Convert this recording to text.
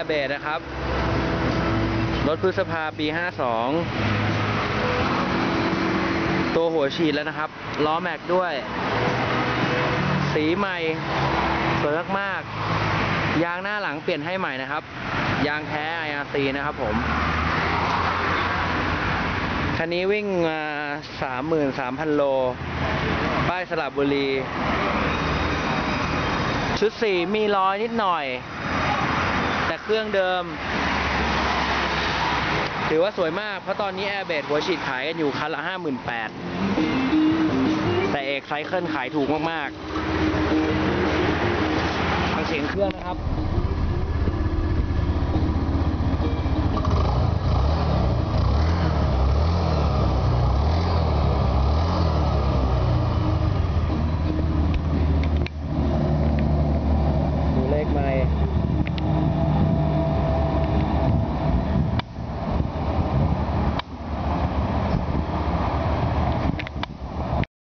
ร์เบดนะครับ รถพฤษภาปี 52 ตัวหัวฉีดแล้วนะครับ ล้อแม็กด้วย สีใหม่ สวยมากๆ ยางหน้าหลังเปลี่ยนให้ใหม่นะครับ ยางแท้ IRC นะครับผม คันนี้วิ่งมา33,000 โล ป้ายสลับบุรีชุดสีมีรอยนิดหน่อย เครื่องเดิม ถือว่าสวยมาก เพราะตอนนี้แอร์เบดหัวฉีดขายกันอยู่คันละ58,000แต่เอกไซเคิลขายถูกมากๆฟังเสียงเครื่องนะครับ